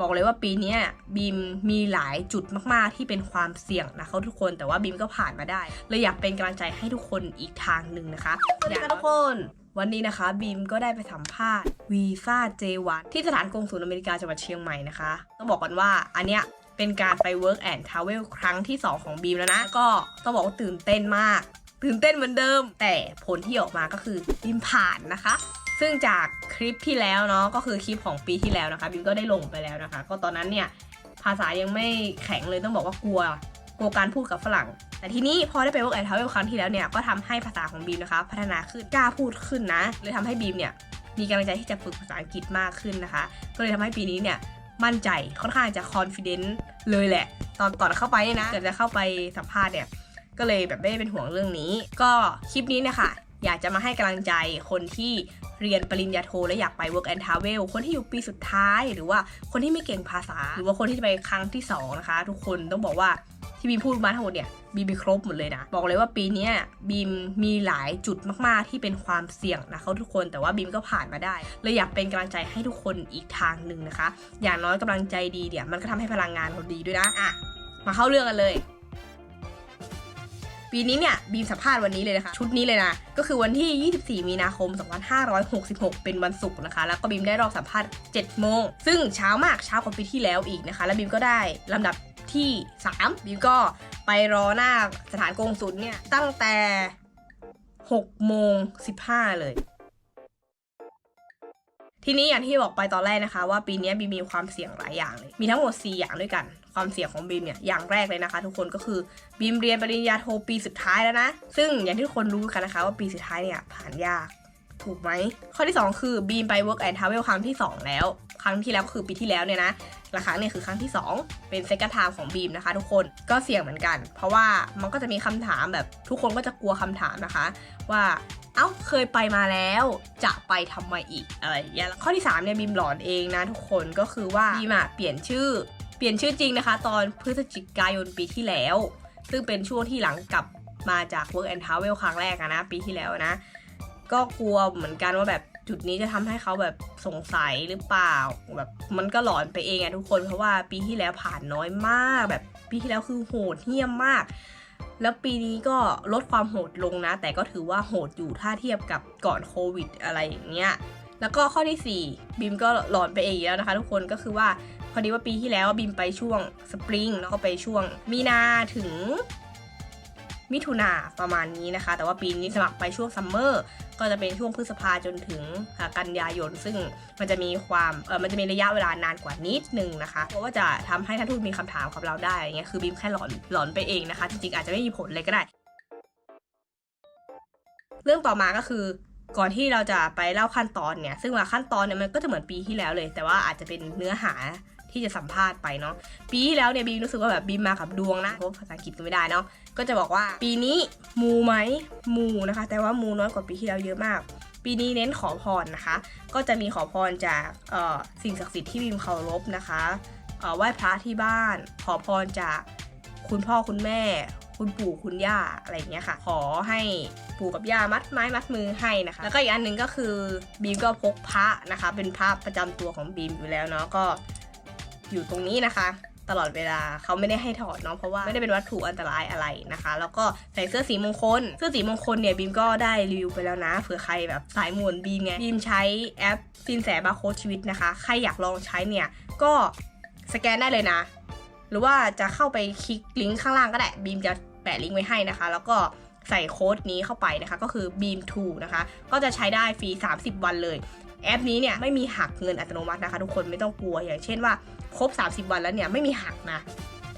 บอกเลยว่าปีเนี้ยบีมมีหลายจุดมากๆที่เป็นความเสี่ยงนะคะทุกคนแต่ว่าบีมก็ผ่านมาได้เลยอยากเป็นกำลังใจให้ทุกคนอีกทางหนึ่งนะคะสวัสดีค่ะทุกคนวันนี้นะคะบีมก็ได้ไปสัมภาษณ์วีซ่า J1 ที่สถานกงสุลอเมริกาจังหวัดเชียงใหม่นะคะ ต้องบอกกันว่าอันเนี้ยเป็นการไป Work and Travel ครั้งที่ 2 ของบีมแล้วนะ ก็ต้องบอกว่าตื่นเต้นมาก ตื่นเต้นเหมือนเดิม แต่ผลที่ออกมาก็คือบีมผ่านนะคะ ซึ่งจากคลิปที่แล้วเนาะก็คือคลิปของปีที่แล้วนะคะบิมก็ได้ลงไปแล้วนะคะ ก็ตอนนั้นเนี่ยภาษายังไม่แข็งเลยต้องบอกว่ากลัวกลัวการพูดกับฝรั่ง แต่ทีนี้พอได้ไป work and travel ครั้งที่แล้วเนี่ยก็ทำให้ภาษาของบีมนะคะ พัฒนาขึ้นกล้าพูดขึ้นนะเลยทำให้บีมเนี่ยมีกำลังใจที่จะฝึกภาษาอังกฤษมากขึ้นนะคะ ก็เลยทำให้ปีนี้เนี่ยมั่นใจค่อนข้างจะ confident เลยแหละ ตอนก่อนเข้าไปเนี่ยนะเกิดจะเข้าไปสัมภาษณ์เนี่ยก็เลยแบบไม่ได้เป็นห่วงเรื่องนี้ ก็คลิปนี้เนี่ยค่ะ อยากจะมาให้กำลังใจคนที่เรียนปริญญาโทและอยากไป work and travel คนที่อยู่ปีสุดท้าย หรือว่าคนที่ไม่เก่งภาษา หรือว่าคนที่จะไปครั้งที่สองนะคะ ทุกคนต้องบอกว่าที่บีมพูดมาทั้งหมดเนี่ยบีมมีครบหมดเลยนะ บอกเลยว่าปีนี้บีมมีหลายจุดมาก ๆ ที่เป็นความเสี่ยงนะคะทุกคนแต่ว่าบีมก็ผ่านมาได้เลยอยากเป็นกำลังใจให้ทุกคนอีกทางหนึ่งนะคะ อย่างน้อยกำลังใจดีเนี่ยมันก็ทำให้พลังงานเราดีด้วยนะอะมาเข้าเรื่องกันเลย ปีนี้เนี่ยบีมสัมภาษณ์วันนี้เลยนะคะ ชุดนี้เลยนะ ก็คือวันที่ 24 มีนาคม 2566 เป็นวันศุกร์นะคะ แล้วก็บีมได้รอบสัมภาษณ์ 7 โมง ซึ่งเช้ามากเช้ากว่าปีที่แล้วอีกนะคะ แล้วบีมก็ได้ลำดับที่ 3 บีมก็ไปรอหน้าสถานกงสุลเนี่ยตั้งแต่6โมง15 เลยทีนี้อย่างที่บอกไปตอนแรกนะคะ ว่าปีนี้บีมมีความเสี่ยงหลายอย่างเลย มีทั้งหมด 4 อย่างด้วยกัน ความเสี่ยงของบีมเนี่ยอย่างแรกเลยนะคะ ทุกคนก็คือบีมเรียนปริญญาโทปีสุดท้ายแล้วนะ ซึ่งอย่างที่ทุกคนรู้กันนะคะ ว่าปีสุดท้ายเนี่ยผ่านยากถูกไหมข้อที่ 2 คือบีมไป work and travel ครั้งที่ 2 แล้ว ครั้งที่แล้วก็คือปีที่แล้วเนี่ยนะละครั้งเนี่ยคือครั้งที่ 2 เป็น second time ของบีมนะคะ ทุกคนก็เสี่ยงเหมือนกัน เพราะว่ามันก็จะมีคำถามแบบทุกคนก็จะกลัวคำถามนะคะ ว่าเอ้าเคยไปมาแล้วจะไปทำไมอีกอะไรอย่างเงี้ยข้อที่3เนี่ยบีมหลอนเองนะทุกคนก็คือว่าบีมอะเปลี่ยนชื่อ เปลี่ยนชื่อจริงนะคะ ตอนพฤศจิกายนปีที่แล้ว ซึ่งเป็นช่วงที่หลังกลับมาจาก Work and Travel ครั้งแรกอะนะ ปีที่แล้วนะ ก็กลัวเหมือนกันว่าแบบจุดนี้จะทำให้เขาแบบสงสัยหรือเปล่าแบบมันก็หลอนไปเองอะทุกคนเพราะว่าปีที่แล้วผ่านน้อยมาก แบบปีที่แล้วคือโหดเหี้ยมมาก แล้วปีนี้ก็ลดความโหดลงนะ แต่ก็ถือว่าโหดอยู่ถ้าเทียบกับก่อนโควิดอะไรอย่างเงี้ย แล้วก็ข้อที่4บิมก็หลอนไปเองแล้วนะคะ ทุกคนก็คือว่าพอดีว่าปีที่แล้วบิมไปช่วงสปริงแล้วก็ไปช่วงมีนาถึงมิถุนาประมาณนี้นะคะ แต่ว่าปีนี้สมัครไปช่วงซัมเมอร์ก็จะเป็นช่วงพฤษภาจนถึงกันยายน ซึ่งมันจะมีความเออมันจะมีระยะเวลานานกว่านิดนึงนะคะ เพราะว่าจะทำให้ท่านทูตมีคำถามกับเราได้อย่างเงี้ยคือบิมแค่หลอนหลอนไปเองนะคะ จริงๆอาจจะไม่มีผลเลยก็ได้ เรื่องต่อมาก็คือ ก่อนที่เราจะไปเล่าขั้นตอนเนี่ย ซึ่งว่าขั้นตอนเนี่ยมันก็จะเหมือนปีที่แล้วเลย แต่ว่าอาจจะเป็นเนื้อหาที่จะสัมภาษณ์ไปเนาะ ปีที่แล้วเนี่ยบีมรู้สึกว่าแบบบีมมากับดวงนะ เพราะภาษาอังกฤษก็ไม่ได้เนาะ ก็จะบอกว่าปีนี้มูไหมมูนะคะ แต่ว่ามูน้อยกว่าปีที่แล้วเยอะมาก ปีนี้เน้นขอพรนะคะ ก็จะมีขอพรจากสิ่งศักดิ์สิทธิ์ที่บีมเคารพนะคะไหว้พระที่บ้าน ขอพรจากคุณพ่อคุณแม่ คุณปู่คุณย่าอะไรอย่างเงี้ยค่ะ ขอให้ปู่กับย่ามัดไม้มัดมือให้นะคะ แล้วก็อีกอันหนึ่งก็คือบีมก็พกพระนะคะ เป็นพระประจำตัวของบีมอยู่แล้วเนาะก็อยู่ตรงนี้นะคะตลอดเวลาเขาไม่ได้ให้ถอดเนาะเพราะว่าไม่ได้เป็นวัตถุอันตรายอะไรนะคะ แล้วก็ใส่เสื้อสีมงคล เสื้อสีมงคลเนี่ยบีมก็ได้รีวิวไปแล้วนะเผื่อใครแบบสายมวนบีมไงบีมใช้แอปสินแสบาร์โค้ดชีวิตนะคะ ใครอยากลองใช้เนี่ยก็สแกนได้เลยนะ หรือว่าจะเข้าไปคลิกลิงก์ข้างล่างก็ได้บีมจะแปะลิงก์ไว้ให้นะคะ แล้วก็ใส่โค้ดนี้เข้าไปนะคะ ก็คือ beam 2นะคะ ก็จะใช้ได้ฟรี 30 วันเลย แอปนี้เนี่ยไม่มีหักเงินอัตโนมัตินะคะ ทุกคนไม่ต้องกลัว อย่างเช่นว่าครบ 30 วันแล้วเนี่ยไม่มีหักนะ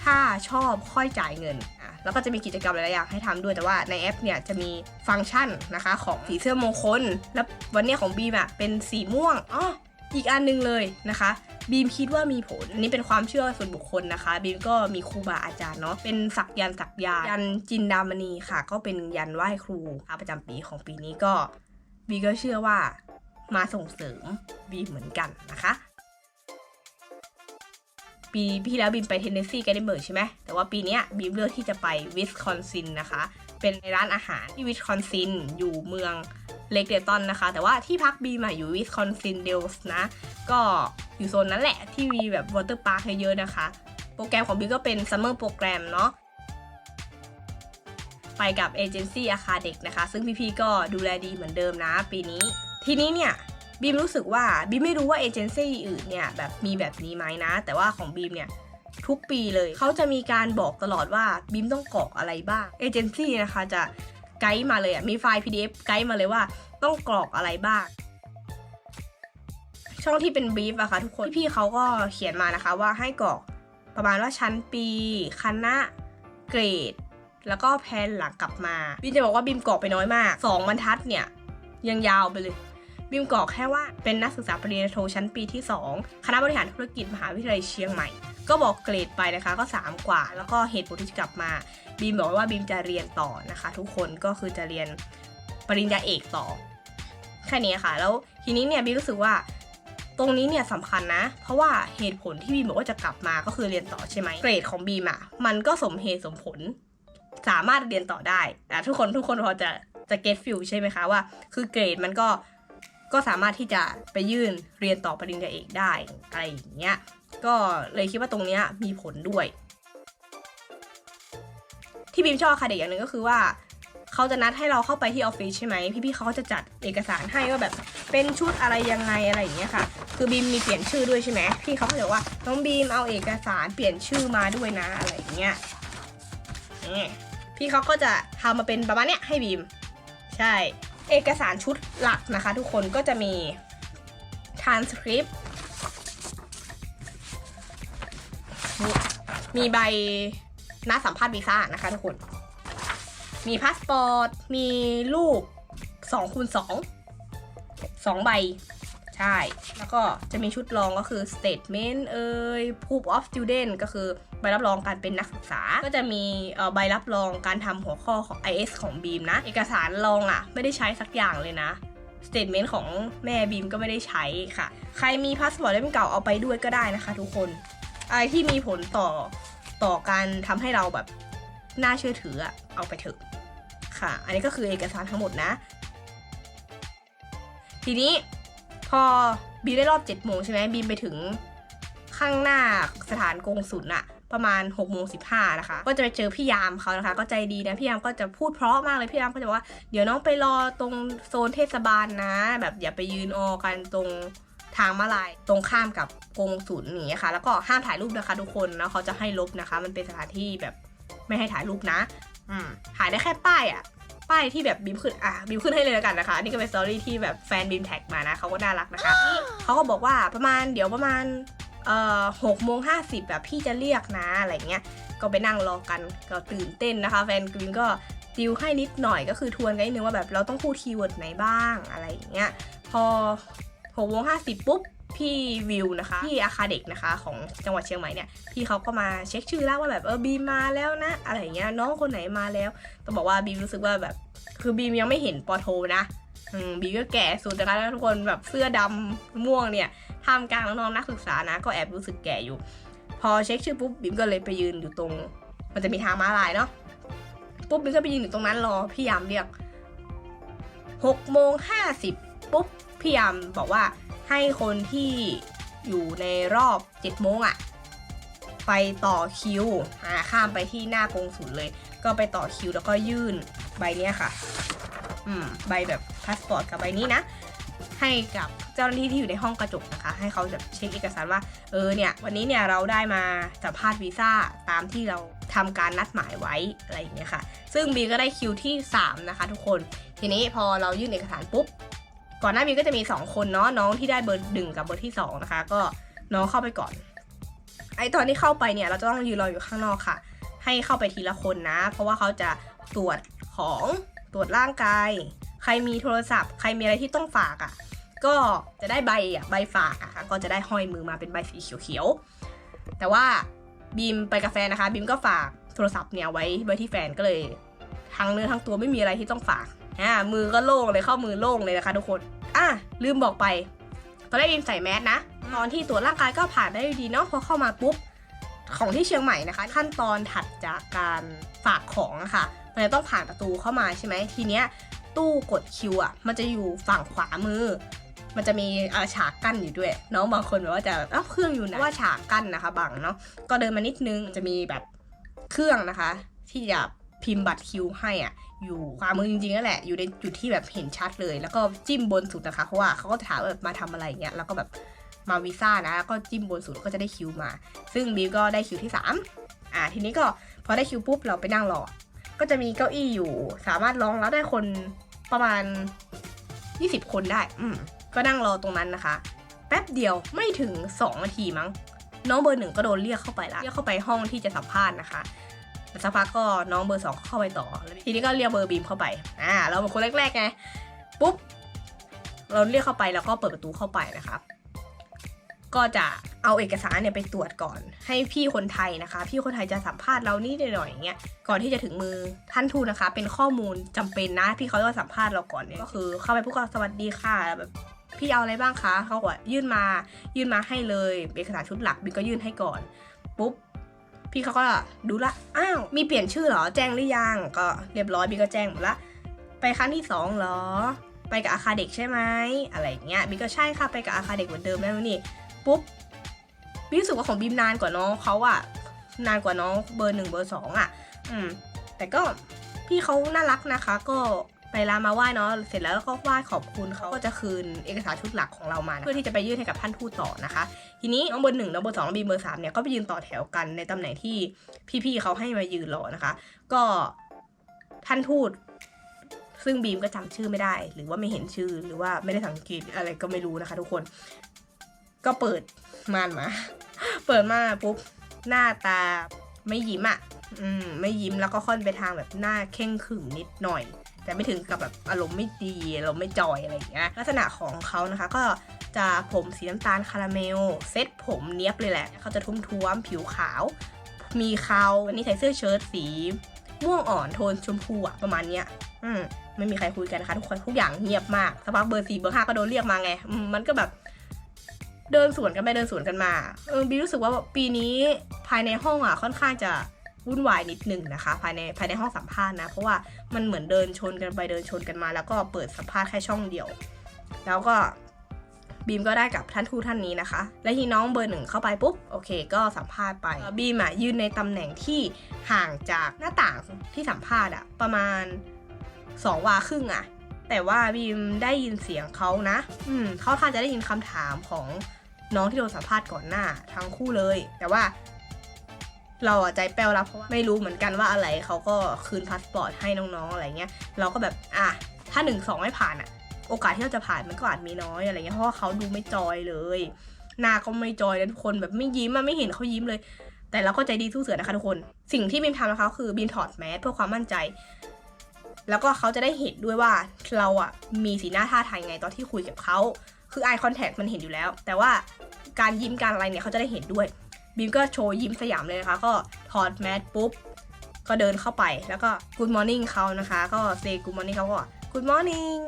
ถ้าชอบค่อยจ่ายเงินอะแล้วก็จะมีกิจกรรมหลายอย่างให้ทำด้วย แต่ว่าในแอปเนี่ยจะมีฟังก์ชันนะคะของสีเสื้อมงคล แล้ววันเนี้ยของบีมอะเป็นสีม่วงอ๋ออีกอันหนึงเลยนะคะ บีมคิดว่ามีผลอันนี้เป็นความเชื่อส่วนบุคคลนะคะ บีมก็มีครูบาอาจารย์เนาะเป็นสักยันต์สักยายันจินดามณีค่ะ ก็เป็นยันไหว้ครูประจำปีของปีนี้ก็บีก็เชื่อว่ามาส่งเสริมบีมเหมือนกันนะคะ ปีที่แล้วบีมไปเทนเนสซีกันได้เบิร์ใช่ไหมแต่ว่าปีนี้บีมเลือกที่จะไปวิสคอนซินนะคะ เป็นร้านอาหารที่วิสคอนซินอยู่เมืองเลกเดตันนะคะ แต่ว่าที่พักบีมอะอยู่วิสคอนซินเดลส์นะ ก็ อยู่โซนนั้นแหละที่มีแบบวอเตอร์พาร์คเยอะๆนะคะ โปรแกรมของบีมก็เป็นซัมเมอร์โปรแกรมเนาะไปกับเอเจนซี่อาคาเด็กนะคะ ซึ่งพี่ๆก็ดูแลดีเหมือนเดิมนะปีนี้ ทีนี้เนี่ยบีมรู้สึกว่าบีมไม่รู้ว่าเอเจนซี่อื่นเนี่ยแบบมีแบบนี้ไหมนะ แต่ว่าของบีมเนี่ยทุกปีเลย เขาจะมีการบอกตลอดว่าบีมต้องกรอกอะไรบ้างเอเจนซี่นะคะจะไกด์มาเลยอะมีไฟล์ PDF ไกด์มาเลยว่าต้องกรอกอะไรบ้าง ช่องที่เป็นบีฟอะค่ะทุกคนพี่ๆเขาก็เขียนมานะคะว่าให้กรอกประมาณว่าชั้นปีคณะเกรด แล้วก็แพนหลังกลับมาบีมจะบอกว่าบีมกรอกไปน้อยมากสองบรรทัดเนี่ยยังยาวไปเลยบิมกรอกแค่ว่าเป็นนักศึกษาปริญญาโทชั้นปีที่ 2 คณะบริหารธุรกิจมหาวิทยาลัยเชียงใหม่ ก็บอกเกรดไปนะคะก็ 3 กว่า แล้วก็เหตุผลที่กลับมาบีมบอกว่าบีมจะเรียนต่อนะคะ ทุกคนก็คือจะเรียนปริญญาเอกต่อแค่นี้ค่ะ แล้วทีนี้เนี่ยบีมรู้สึกว่า ตรงนี้เนี่ยสำคัญนะ เพราะว่าเหตุผลที่บีมบอกว่าจะกลับมาก็คือเรียนต่อใช่ไหมเกรดของบีมอะมันก็สมเหตุสมผล สามารถเรียนต่อได้แต่ทุกคนทุกคนพอจะจะเก็ตฟิลใช่ไหมคะว่า คือเกรดมันก็ก็สามารถที่จะไปยื่นเรียนต่อปริญญาเอกได้อะไรอย่างเงี้ยก็เลยคิดว่าตรงเนี้ยมีผลด้วย ที่บีมชอบค่ะเด็กอย่างหนึ่งก็คือว่า เขาจะนัดให้เราเข้าไปที่ออฟฟิศใช่ไหมพี่ๆเขาก็จะจัดเอกสารให้ว่าแบบเป็นชุดอะไรยังไงอะไรอย่างเงี้ยค่ะ คือบีมมีเปลี่ยนชื่อด้วยใช่ไหมพี่เขาก็จะว่าน้องบีมเอาเอกสารเปลี่ยนชื่อมาด้วยนะอะไรอย่างเงี้ยพี่เขาก็จะทำมาเป็นประมาณเนี้ยให้บีม ใช่ เอกสารชุดหลักนะคะ ทุกคนก็จะมี transcript มีใบนัดสัมภาษณ์วีซ่านะคะทุกคน มีพาสปอร์ต มีรูป2คูณ2 2 ใบ ใช่ แล้วก็จะมีชุดรองก็คือ statement เอ่ย proof of student ก็คือใบรับรองการเป็นนักศึกษา ก็จะมีใบรับรองการทำหัวข้อของ IS ของบีมนะ เอกสารรองอะ่ะ ไม่ได้ใช้สักอย่างเลยนะ statement ของแม่บีมก็ไม่ได้ใช้ค่ะ ใครมีพาสปอร์ตเล่มเก่าเอาไปด้วยก็ได้นะคะทุกคน อะไรที่มีผลต่อต่อการทำให้เราแบบน่าเชื่อถืออะเอาไปเถอะ ค่ะ อันนี้ก็คือเอกสารทั้งหมดนะ ทีนี้พอบีได้รอบ7จ็ดโมงใช่ไหมบีไปถึงข้างหน้าสถานกงสุลน่ะประมาณ6กโมงสินะคะ ก็จะไปเจอพี่ยามเขานะคะ ก็ใจดีนะ พี่ยามก็จะพูดเพราะมากเลยพี่ยามก็จะบอกว่า เดี๋ยวน้องไปรอตรงโซนเทศบาลนะ แบบอย่าไปยืนออกันตรงทางมาลายตรงข้ามกับกงสุลอย่างเงี้ยค่ะ แล้วก็ห้ามถ่ายรูปนะคะทุกคนแล้วเขาจะให้ลบนะคะ มันเป็นสถานที่แบบไม่ให้ถ่ายรูปนะ อืมถ่ายได้แค่ป้ายอะป้ายที่แบบบีมขึ้นอะบีมขึ้นให้เลยแล้วกันนะคะ นี่ก็เป็นสตอรี่ที่แบบแฟนบีมแท็กมานะเขาก็น่ารักนะคะนี่เขาก็บอกว่าประมาณเดี๋ยวประมาณเอ่อหกโมงห้าสิบแบบพี่จะเรียกนะอะไรเงี้ยก็ไปนั่งรอกันก็ตื่นเต้นนะคะ แฟนบีมก็ติวให้นิดหน่อยก็คือทวนกันนิดนึงว่าแบบเราต้องพูดคีย์เวิร์ดไหนบ้างอะไรอย่างเงี้ยพอหกโมงห้าสิบปุ๊บ พี่วิวนะคะพี่อาคาเด็กนะคะของจังหวัดเชียงใหม่เนี่ยพี่เขาก็มาเช็คชื่อแล้วว่าแบบเออบีมาแล้วนะ อะไรเงี้ยน้องคนไหนมาแล้วต้องบอกว่าบีรู้สึกว่าแบบ คือบีมยังไม่เห็นปอโทนะบีก็แก่สุดนะคะแล้วทุกคนแบบเสื้อดำม่วงเนี่ยท่ามกลางน้องๆนักศึกษานะ ก็แอบรู้สึกแก่อยู่ พอเช็คชื่อปุ๊บบีมก็เลยไปยืนอยู่ตรง มันจะมีทางม้าลายเนาะปุ๊บบีมก็ไปยืนอยู่ตรงนั้นรอพี่ยามเรียกหกโมงห้าสิบปุ๊บพี่ยามบอกว่า ให้คนที่อยู่ในรอบเจ็ดโมงอะไปต่อคิวอ่าข้ามไปที่หน้ากงสุลเลย ก็ไปต่อคิวแล้วก็ยื่นใบเนี้ยค่ะ อืม ใบแบบพาสปอร์ตกับใบนี้นะ ให้กับเจ้าหน้าที่ที่อยู่ในห้องกระจกนะคะ ให้เขาแบบเช็คเอกสารว่า เออเนี่ย วันนี้เนี่ยเราได้มาสัมภาษณ์วีซ่าตามที่เราทำการนัดหมายไว้อะไรอย่างเงี้ยค่ะ ซึ่งบีก็ได้คิวที่ 3 นะคะ ทุกคน ทีนี้พอเรายื่นเอกสารปุ๊บ ก่อนหน้าบีก็จะมี 2 คนเนาะน้องที่ได้เบอร์หนึ่งกับเบอร์ที่ 2 นะคะ ก็น้องเข้าไปก่อน ไอตอนที่เข้าไปเนี่ยเราจะต้องยืนรออยู่ข้างนอกค่ะ ให้เข้าไปทีละคนนะ เพราะว่าเขาจะตรวจของตรวจร่างกาย ใครมีโทรศัพท์ ใครมีอะไรที่ต้องฝากอะ่ะ ก็จะได้ใบอะใบฝากอะค่ะก็จะได้ห้อยมือมาเป็นใบสีเขียวๆแต่ว่าบีมไปกับแฟนนะคะบีมก็ฝากโทรศัพท์เนี่ยไว้ไว้ที่แฟนก็เลย ทั้งเนื้อทั้งตัวไม่มีอะไรที่ต้องฝาก อ่ามือก็โล่งเลยเข้ามือโล่งเลยนะคะทุกคนอะลืมบอกไป ตอนแรกบีมใส่แมสนะตอนที่ตรวจร่างกายก็ผ่านได้ด้วยดีเนาะพอเข้ามาปุ๊บของที่เชียงใหม่นะคะ ขั้นตอนถัดจากการฝากของอะค่ะมันจะต้องผ่านประตูเข้ามาใช่ไหมทีเนี้ยตู้กดคิวอะมันจะอยู่ฝั่งขวามือ มันจะมีอาฉากกั้นอยู่ด้วยน้องบางคนแบบว่าจะอ้าวเครื่องอยู่ไหนว่าฉากกั้นนะคะบังเนาะก็เดินมานิดนึงจะมีแบบเครื่องนะคะ ที่จะพิมพ์บัตรคิวให้อะ อยู่ขวามือจริงๆนั่นแหละ อยู่ในจุดที่แบบเห็นชัดเลย แล้วก็จิ้มบนสุดนะคะ เพราะว่าเขาก็จะถามแบบมาทำอะไรเงี้ย แล้วก็แบบมาวีซ่านะ ก็จิ้มบนสุดก็จะได้คิวมา ซึ่งบิวก็ได้คิวที่ 3 อ่า ทีนี้ก็พอได้คิวปุ๊บเราไปนั่งรอ ก็จะมีเก้าอี้อยู่ สามารถรองรับได้คนประมาณ 20 คนได้ อืม ก็นั่งรอตรงนั้นนะคะ แป๊บเดียวไม่ถึง 2 นาทีมั้ง น้องเบอร์หนึ่งก็โดนเรียกเข้าไปละ เรียกเข้าไปห้องที่จะสัมภาษณ์นะคะ สักพักก็น้องเบอร์สองเข้าไปต่อ ทีนี้ก็เรียกเบอร์บีมเข้าไป อ่า เราเป็นคนแรกๆไง ปุ๊บ เราเรียกเข้าไปแล้วก็เปิดประตูเข้าไปนะคะก็จะเอาเอกสารเนี่ยไปตรวจก่อน ให้พี่คนไทยนะคะ พี่คนไทยจะสัมภาษณ์เรานี่หน่อยๆอย่างเงี้ย ก่อนที่จะถึงมือท่านทูตนะคะ เป็นข้อมูลจำเป็นนะ พี่เขาจะสัมภาษณ์เราก่อนเนี่ย ก็คือเข้าไปปุ๊บก็สวัสดีค่ะแบบพี่เอาอะไรบ้างคะเขากว่ายื่นมา ยื่นมาให้เลย เอกสารชุดหลักบิ๊กก็ยื่นให้ก่อน ปุ๊บ พี่เขาก็ดูละ อ้าว มีเปลี่ยนชื่อเหรอ แจ้งหรือยัง ก็เรียบร้อยบิ๊กก็แจ้งหมดละ ไปครั้งที่สองเหรอ ไปกับอาคาเด็กใช่ไหม อะไรเงี้ย บิ๊กก็ใช่ค่ะ ไปกับอาคาเด็กเหมือนเดิมแล้วนี่ ปุ๊บ บิ๊กรู้สึกว่าของบีมนานกว่าน้องเขาอะนานกว่าน้องเบอร์หนึ่งเบอร์สองอะอืม แต่ก็พี่เขาน่ารักนะคะ ก็ ไปลามาไหว้เนาะเสร็จแล้วก็ไหว้ขอบคุณเขาก็จะคืนเอกสารชุดหลักของเรามานะเพื่อที่จะไปยื่นให้กับท่านทูตต่อนะคะ ทีนี้น้องเบอร์หนึ่งน้องเบอร์สองน้องบีมเบอร์สามเนี่ยก็ไปยืนต่อแถวกันในตำแหน่งที่พี่ๆเขาให้มายืนรอนะคะ ก็ท่านทูตซึ่งบีมก็จำชื่อไม่ได้ หรือว่าไม่เห็นชื่อหรือว่าไม่ได้สังเกตอะไรก็ไม่รู้นะคะ ทุกคน ก็เปิดม่านมา เปิดมาปุ๊บหน้าตาไม่ยิ้มอะ อืม ไม่ยิ้มแล้วก็ค่อนไปทางแบบหน้าเข่งขึมนิดหน่อย แต่ไม่ถึงกับแบบอารมณ์ไม่ดีอารมณ์ไม่จอยอะไรอย่างเงี้ยลักษณะของเขานะคะ ก็จะผมสีน้ำตาลคาราเมล เซ็ตผมเนี้ยบเลยแหละเขาจะทุ่มๆผิวขาว มีเขาวันนี้ใส่เสื้อเชิ้ตสีม่วงอ่อนโทนชมพูอะประมาณเนี้ย อืมไม่มีใครคุยกันนะคะ ทุกคนทุกอย่างเงียบมากสักพักเบอร์สี่เบอร์ห้าก็โดนเรียกมาไงมมันก็แบบเดินสวนกันไปเดินสวนกันมาเออบีรู้สึกว่าปีนี้ภายในห้องอะค่อนข้างจะ วุ่นวายนิดหนึ่งนะคะ ภายในภายในห้องสัมภาษณ์นะ เพราะว่ามันเหมือนเดินชนกันไปเดินชนกันมา แล้วก็เปิดสัมภาษณ์แค่ช่องเดียว แล้วก็บีมก็ได้กับท่านทูตท่านนี้นะคะ และที่น้องเบอร์หนึ่งเข้าไปปุ๊บโอเค ก็สัมภาษณ์ไปบีมอะยืนในตำแหน่งที่ห่างจากหน้าต่างที่สัมภาษณ์อะประมาณสองวาครึ่งอะ แต่ว่าบีมได้ยินเสียงเขานะ อืมเขาท่าจะได้ยินคำถามของน้องที่โดนสัมภาษณ์ก่อนหน้าทั้งคู่เลย แต่ว่า เราอะใจแป้วรับเพราะว่าไม่รู้เหมือนกันว่าอะไรเขาก็คืนพาสปอร์ตให้น้องๆอะไรเงี้ยเราก็แบบอะถ้าหนึ่งสองไม่ผ่านอะ โอกาสที่เราจะผ่านมันก็อาจมีน้อยอะไรเงี้ยเพราะว่าเขาดูไม่จอยเลยหน้าก็ไม่จอยเลยทุกคนแบบไม่ยิ้มอะไม่เห็นเขายิ้มเลย แต่เราก็ใจดีสู้เสือนะคะทุกคน สิ่งที่บีมทำนะคะคือบีมถอดแมสเพื่อความมั่นใจ แล้วก็เขาจะได้เห็นด้วยว่าเราอะมีสีหน้าท่าทางยังไงตอนที่คุยกับเขาคือ eye contact มันเห็นอยู่แล้ว แต่ว่าการยิ้มการอะไรเนี่ยเขาจะได้เห็นด้วย บีมก็โชว์ยิ้มสยามเลยนะคะ ก็ถอดแมสปุ๊บ ก็เดินเข้าไปแล้วก็ good morning เขานะคะ ก็ say good morning เขาก็ good morning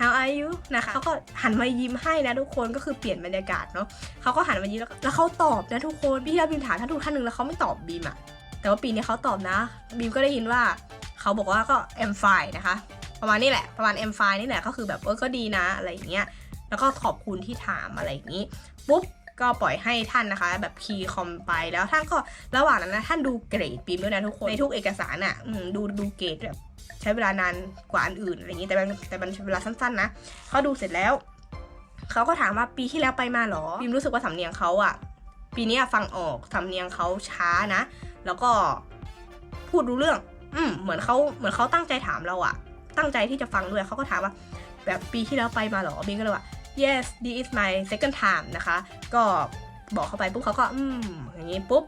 how are you นะคะเขาก็หันมายิ้มให้นะทุกคนก็คือเปลี่ยนบรรยากาศเนาะเขาก็หันมายิ้มแล้วแล้วเขาตอบนะทุกคนพี่ที่แล้วบีมถามท่านทุกท่านหนึ่งแล้วเขาไม่ตอบบีมอะแต่ว่าปีนี้เขาตอบนะ บีมก็ได้ยินว่าเขาบอกว่าก็ M f i นะคะ ประมาณนี้แหละ ประมาณ M f i นี่แหละก็คือแบบเออก็ดีนะอะไรอย่างเงี้ยแล้วก็ขอบคุณที่ถามอะไรอย่างนี้ปุ๊บ ก็ปล่อยให้ท่านนะคะ แบบคีย์คอมไปแล้วท่านก็ระหว่างนั้นนะท่านดูเกรดปีมด้วยนะทุกคน ในทุกเอกสารอะดูดูเกรดแบบใช้เวลานานกว่าอันอื่นอะไรอย่างนี้แต่มันแต่มันใช้เวลาสั้นๆนะเขาดูเสร็จแล้วเขาก็ถามว่าปีที่แล้วไปมาหรอบีมรู้สึกว่าสำเนียงเขาอะปีนี้ฟังออกสำเนียงเขาช้านะ แล้วก็พูดรู้เรื่อง อืมเหมือนเขาเหมือนเขาตั้งใจถามเราอะตั้งใจที่จะฟังด้วยเขาก็ถามว่า แบบปีที่แล้วไปมาหรอบิงก็เลยว่า yes this is my second time นะคะ ก็บอกเข้าไปปุ๊บเขาก็อืมอย่างนี้ปุ๊บ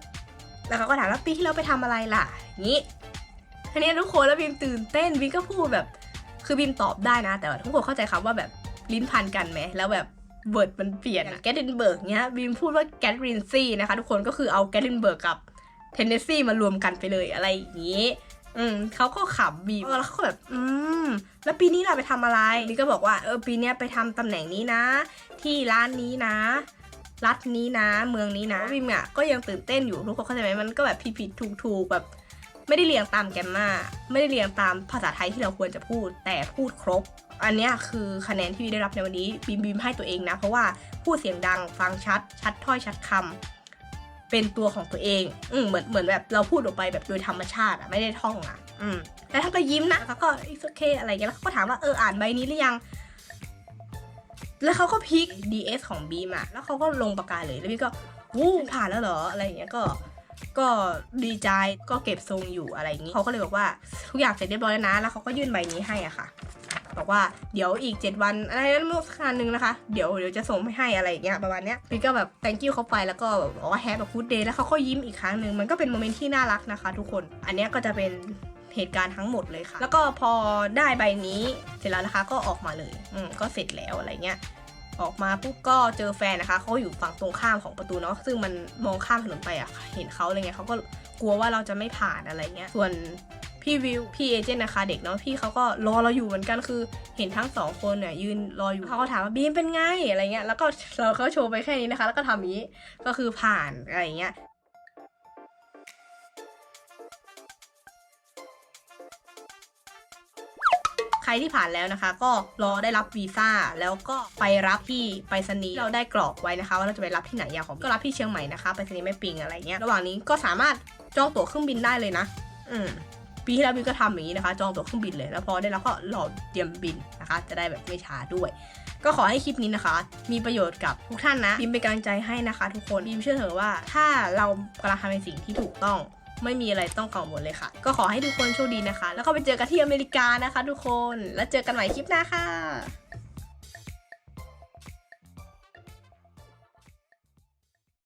แล้วเขาก็ถามว่าปีที่แล้วไปทำอะไรล่ะอย่างนี้ทีนี้ทุกคนแล้วบิมตื่นเต้นบิมก็พูดแบบ คือบิมตอบได้นะ แต่ว่าทุกคนเข้าใจคำว่าแบบลิ้นพันกันไหมแล้วแบบเวิร์ดมันเปลี่ยนแกลินเบิร์กเนี้ยบิมพูดว่าแกลินซี่นะคะ ทุกคนก็คือเอาแกลินเบิร์กกับเทนเนสซีมารวมกันไปเลยอะไรอย่างนี้ อืมเขาก็ขำบีมแล้วเขาก็แบบ อืม แล้วปีนี้เราไปทำอะไรบีก็บอกว่าเออปีเนี้ยไปทำตำแหน่งนี้นะ ที่ร้านนี้นะ รัฐนี้นะ เมืองนี้นะบีมอะก็ยังตื่นเต้นอยู่ทุกคนเข้าใจไหมมันก็แบบผิดๆถูกๆแบบ ไม่ได้เรียงตามแกมมาไม่ได้เรียงตามภาษาไทยที่เราควรจะพูด แต่พูดครบ อันเนี้ยคือคะแนนที่บีได้รับในวันนี้บีมบีมให้ตัวเองนะ เพราะว่าพูดเสียงดังฟังชัด ชัดถ้อยชัดคำ เป็นตัวของตัวเอง อืเหมือนเหมือนแบบเราพูดออกไปแบบโดยธรรมชาติอะไม่ได้ท่องอะอืมแล้วท่านก็ยิ้มนะเขาก็โอเคอะไรเงี้ยแล้วเขาก็ถามว่าเอออ่านใบนี้หรือยัง แล้วเขาก็พลิก DS ของบีมอะแล้วเขาก็ลงปากกาเลยแล้วพี่ก็วู้ผ่านแล้วเหรออะไรอย่างเงี้ยก็ก็ดีใจก็เก็บทรงอยู่อะไรอย่างงี้เขาก็เลยบอกว่าทุกอย่างเสร็จเรียบร้อยแล้วนะ แล้วเขาก็ยื่นใบนี้ให้อะค่ะ บอกว่าเดี๋ยวอีก 7 วันอะไรนั้นเมื่อสักกาหนึ่งนะคะเดี๋ยวเดี๋ยวจะส่งให้อะไรอย่างเงี้ยประมาณเนี้ยพีก็แบบ thank you เขาไปแล้วก็บอกว่าแฮปปี้ฟูดเดย์แล้วเขาก็ยิ้มอีกครั้งหนึ่งมันก็เป็นโมเมนต์ที่น่ารักนะคะ ทุกคนอันเนี้ยก็จะเป็นเหตุการณ์ทั้งหมดเลยค่ะ แล้วก็พอได้ใบนี้เสร็จแล้วนะคะก็ออกมาเลยอืมก็เสร็จแล้วอะไรเงี้ยออกมาปุ๊บก็เจอแฟนนะคะเขาอยู่ฝั่งตรงข้ามของประตูเนาะซึ่งมันมองข้ามถนนไปอะเห็นเขาอะไรเงี้ยเขาก็กลัวว่าเราจะไม่ผ่านอะไรเงี้ยส่วน พี่วิวพี่เอเจนต์นะคะเด็กเนาะพี่เขาก็รอเราอยู่เหมือนกันคือเห็นทั้งสองคนเนี่ยยืนรออยู่เขาก็ถามว่าบีมเป็นไงอะไรเงี้ยแล้วก็เราก็โชว์ไปแค่นี้นะคะ แล้วก็ทำอย่างนี้ก็คือผ่านอะไรเงี้ยใครที่ผ่านแล้วนะคะ ก็รอได้รับวีซ่าแล้วก็ไปรับที่ไปรษณีย์เราได้กรอกไว้นะคะ ว่าเราจะไปรับที่ไหนอย่างของก็รับที่เชียงใหม่นะคะไปรษณีย์แม่ปิงอะไรเงี้ยระหว่างนี้ก็สามารถจองตั๋วเครื่องบินได้เลยนะ อืม ปีที่แล้วบินก็ทำอย่างนี้นะคะ จองตั๋วเครื่องบินเลย แล้วพอได้แล้วก็รอเตรียมบินนะคะ จะได้แบบไม่ช้าด้วย ก็ขอให้คลิปนี้นะคะ มีประโยชน์กับทุกท่านนะบิมเป็นกำลังใจให้นะคะ ทุกคนบิมเชื่อเถอะว่าถ้าเรากำลังทำในสิ่งที่ถูกต้องไม่มีอะไรต้องกังวลเลยค่ะ ก็ขอให้ทุกคนโชคดีนะคะ แล้วก็ไปเจอกันที่อเมริกานะคะ ทุกคน แล้วเจอกันใหม่คลิปหน้าค่ะ